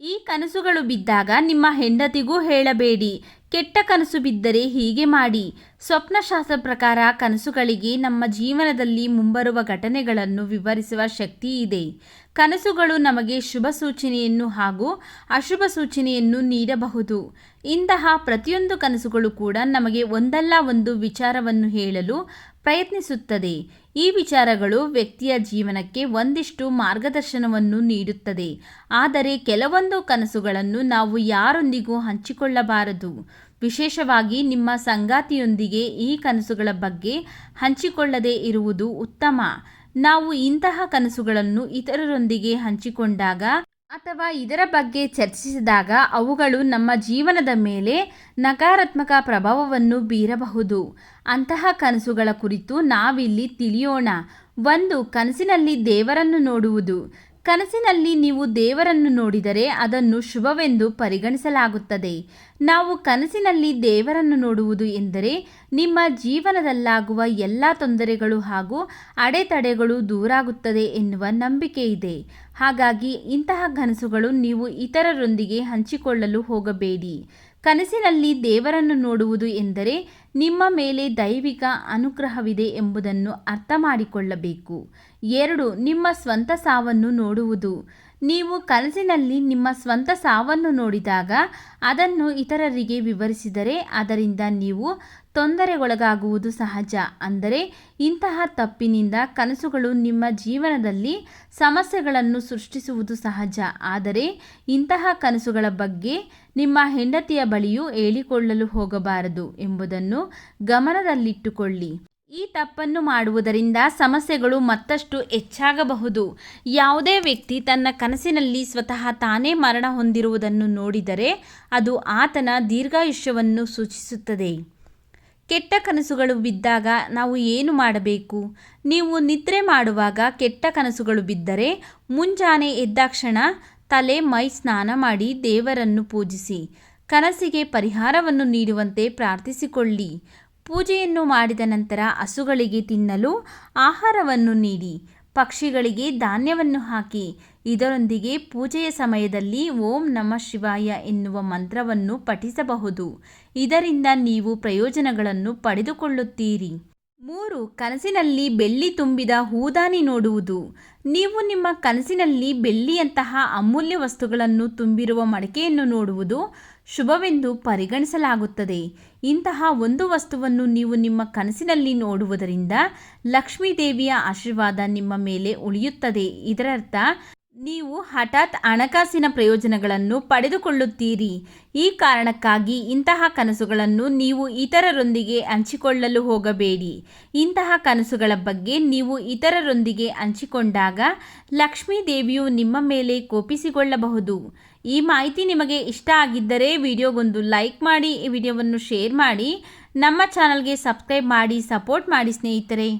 ಈ ಕನಸುಗಳು ಬಿದ್ದಾಗ ನಿಮ್ಮ ಹೆಂಡತಿಗೂ ಹೇಳಬೇಡಿ. ಕೆಟ್ಟ ಕನಸು ಬಿದ್ದರೆ ಹೀಗೆ ಮಾಡಿ. ಸ್ವಪ್ನಶಾಸ್ತ್ರ ಪ್ರಕಾರ ಕನಸುಗಳಿಗೆ ನಮ್ಮ ಜೀವನದಲ್ಲಿ ಮುಂಬರುವ ಘಟನೆಗಳನ್ನು ವಿವರಿಸುವ ಶಕ್ತಿ ಇದೆ. ಕನಸುಗಳು ನಮಗೆ ಶುಭ ಸೂಚನೆಯನ್ನು ಹಾಗೂ ಅಶುಭ ಸೂಚನೆಯನ್ನು ನೀಡಬಹುದು. ಇಂತಹ ಪ್ರತಿಯೊಂದು ಕನಸುಗಳು ಕೂಡ ನಮಗೆ ಒಂದಲ್ಲ ಒಂದು ವಿಚಾರವನ್ನು ಹೇಳಲು ಪ್ರಯತ್ನಿಸುತ್ತದೆ. ಈ ವಿಚಾರಗಳು ವ್ಯಕ್ತಿಯ ಜೀವನಕ್ಕೆ ಒಂದಿಷ್ಟು ಮಾರ್ಗದರ್ಶನವನ್ನು ನೀಡುತ್ತದೆ. ಆದರೆ ಕೆಲವೊಂದು ಕನಸುಗಳನ್ನು ನಾವು ಯಾರೊಂದಿಗೂ ಹಂಚಿಕೊಳ್ಳಬಾರದು. ವಿಶೇಷವಾಗಿ ನಿಮ್ಮ ಸಂಗಾತಿಯೊಂದಿಗೆ ಈ ಕನಸುಗಳ ಬಗ್ಗೆ ಹಂಚಿಕೊಳ್ಳದೇ ಇರುವುದು ಉತ್ತಮ. ನಾವು ಇಂತಹ ಕನಸುಗಳನ್ನು ಇತರರೊಂದಿಗೆ ಹಂಚಿಕೊಂಡಾಗ ಅಥವಾ ಇದರ ಬಗ್ಗೆ ಚರ್ಚಿಸಿದಾಗ ಅವುಗಳು ನಮ್ಮ ಜೀವನದ ಮೇಲೆ ನಕಾರಾತ್ಮಕ ಪ್ರಭಾವವನ್ನು ಬೀರಬಹುದು. ಅಂತಹ ಕನಸುಗಳ ಕುರಿತು ನಾವಿಲ್ಲಿ ತಿಳಿಯೋಣ. ಒಂದು, ಕನಸಿನಲ್ಲಿ ದೇವರನ್ನು ನೋಡುವುದು. ಕನಸಿನಲ್ಲಿ ನೀವು ದೇವರನ್ನು ನೋಡಿದರೆ ಅದನ್ನು ಶುಭವೆಂದು ಪರಿಗಣಿಸಲಾಗುತ್ತದೆ. ನಾವು ಕನಸಿನಲ್ಲಿ ದೇವರನ್ನು ನೋಡುವುದು ಎಂದರೆ ನಿಮ್ಮ ಜೀವನದಲ್ಲಾಗುವ ಎಲ್ಲ ತೊಂದರೆಗಳು ಹಾಗೂ ಅಡೆತಡೆಗಳು ದೂರಾಗುತ್ತದೆ ಎನ್ನುವ ನಂಬಿಕೆ ಇದೆ ಹಾಗಾಗಿ ಇಂತಹ ಕನಸುಗಳು ನೀವು ಇತರರೊಂದಿಗೆ ಹಂಚಿಕೊಳ್ಳಲು ಹೋಗಬೇಡಿ. ಕನಸಿನಲ್ಲಿ ದೇವರನ್ನು ನೋಡುವುದು ಎಂದರೆ ನಿಮ್ಮ ಮೇಲೆ ದೈವಿಕ ಅನುಗ್ರಹವಿದೆ ಎಂಬುದನ್ನು ಅರ್ಥ ಮಾಡಿಕೊಳ್ಳಬೇಕು ಎರಡು, ನಿಮ್ಮ ಸ್ವಂತ ಸಾವನ್ನು ನೋಡುವುದು. ನೀವು ಕನಸಿನಲ್ಲಿ ನಿಮ್ಮ ಸ್ವಂತ ಸಾವನ್ನು ನೋಡಿದಾಗ ಅದನ್ನು ಇತರರಿಗೆ ವಿವರಿಸಿದರೆ ಅದರಿಂದ ನೀವು ತೊಂದರೆಗೊಳಗಾಗುವುದು ಸಹಜ. ಅಂದರೆ ಇಂತಹ ತಪ್ಪಿನಿಂದ ಕನಸುಗಳು ನಿಮ್ಮ ಜೀವನದಲ್ಲಿ ಸಮಸ್ಯೆಗಳನ್ನು ಸೃಷ್ಟಿಸುವುದು ಸಹಜ. ಆದರೆ ಇಂತಹ ಕನಸುಗಳ ಬಗ್ಗೆ ನಿಮ್ಮ ಹೆಂಡತಿಯ ಬಳಿಯೂ ಹೇಳಿಕೊಳ್ಳಲು ಹೋಗಬಾರದು ಎಂಬುದನ್ನು ಗಮನದಲ್ಲಿಟ್ಟುಕೊಳ್ಳಿ. ಈ ತಪ್ಪನ್ನು ಮಾಡುವುದರಿಂದ ಸಮಸ್ಯೆಗಳು ಮತ್ತಷ್ಟು ಹೆಚ್ಚಾಗಬಹುದು. ಯಾವುದೇ ವ್ಯಕ್ತಿ ತನ್ನ ಕನಸಿನಲ್ಲಿ ಸ್ವತಃ ತಾನೇ ಮರಣ ಹೊಂದಿರುವುದನ್ನು ನೋಡಿದರೆ ಅದು ಆತನ ದೀರ್ಘಾಯುಷ್ಯವನ್ನು ಸೂಚಿಸುತ್ತದೆ. ಕೆಟ್ಟ ಕನಸುಗಳು ಬಿದ್ದಾಗ ನಾವು ಏನು ಮಾಡಬೇಕು? ನೀವು ನಿದ್ರೆ ಮಾಡುವಾಗ ಕೆಟ್ಟ ಕನಸುಗಳು ಬಿದ್ದರೆ ಮುಂಜಾನೆ ಎದ್ದಾಕ್ಷಣ ತಲೆ ಮೈ ಸ್ನಾನ ಮಾಡಿ ದೇವರನ್ನು ಪೂಜಿಸಿ. ಕನಸಿಗೆ ಪರಿಹಾರವನ್ನು ನೀಡುವಂತೆ ಪ್ರಾರ್ಥಿಸಿಕೊಳ್ಳಿ. ಪೂಜೆಯನ್ನು ಮಾಡಿದ ನಂತರ ಹಸುಗಳಿಗೆ ತಿನ್ನಲು ಆಹಾರವನ್ನು ನೀಡಿ, ಪಕ್ಷಿಗಳಿಗೆ ಧಾನ್ಯವನ್ನು ಹಾಕಿ, ಇದರೊಂದಿಗೆ ಪೂಜೆಯ ಸಮಯದಲ್ಲಿ ಓಂ ನಮ ಶಿವಾಯ ಎನ್ನುವ ಮಂತ್ರವನ್ನು ಪಠಿಸಬಹುದು. ಇದರಿಂದ ನೀವು ಪ್ರಯೋಜನಗಳನ್ನು ಪಡೆದುಕೊಳ್ಳುತ್ತೀರಿ. ಮೂರು, ಕನಸಿನಲ್ಲಿ ಬೆಳ್ಳಿ ತುಂಬಿದ ಹೂದಾನಿ ನೋಡುವುದು. ನೀವು ನಿಮ್ಮ ಕನಸಿನಲ್ಲಿ ಬೆಳ್ಳಿಯಂತಹ ಅಮೂಲ್ಯ ವಸ್ತುಗಳನ್ನು ತುಂಬಿರುವ ಮಡಕೆಯನ್ನು ನೋಡುವುದು ಶುಭವೆಂದು ಪರಿಗಣಿಸಲಾಗುತ್ತದೆ. ಇಂತಹ ಒಂದು ವಸ್ತುವನ್ನು ನೀವು ನಿಮ್ಮ ಕನಸಿನಲ್ಲಿ ನೋಡುವುದರಿಂದ ಲಕ್ಷ್ಮೀ ದೇವಿಯ ಆಶೀರ್ವಾದ ನಿಮ್ಮ ಮೇಲೆ ಉಳಿಯುತ್ತದೆ. ಇದರರ್ಥ ನೀವು ಹಠಾತ್ ಹಣಕಾಸಿನ ಪ್ರಯೋಜನಗಳನ್ನು ಪಡೆದುಕೊಳ್ಳುತ್ತೀರಿ. ಈ ಕಾರಣಕ್ಕಾಗಿ ಇಂತಹ ಕನಸುಗಳನ್ನು ನೀವು ಇತರರೊಂದಿಗೆ ಹಂಚಿಕೊಳ್ಳಲು ಹೋಗಬೇಡಿ. ಇಂತಹ ಕನಸುಗಳ ಬಗ್ಗೆ ನೀವು ಇತರರೊಂದಿಗೆ ಹಂಚಿಕೊಂಡಾಗ ಲಕ್ಷ್ಮೀ ದೇವಿಯು ನಿಮ್ಮ ಮೇಲೆ ಕೋಪಿಸಿಕೊಳ್ಳಬಹುದು. ಈ ಮಾಹಿತಿ ನಿಮಗೆ ಇಷ್ಟ ಆಗಿದ್ದರೆ ವಿಡಿಯೋಗೊಂದು ಲೈಕ್ ಮಾಡಿ, ಈ ವಿಡಿಯೋವನ್ನು ಶೇರ್ ಮಾಡಿ, ನಮ್ಮ ಚಾನಲ್ಗೆ ಸಬ್ಸ್ಕ್ರೈಬ್ ಮಾಡಿ, ಸಪೋರ್ಟ್ ಮಾಡಿ ಸ್ನೇಹಿತರೆ.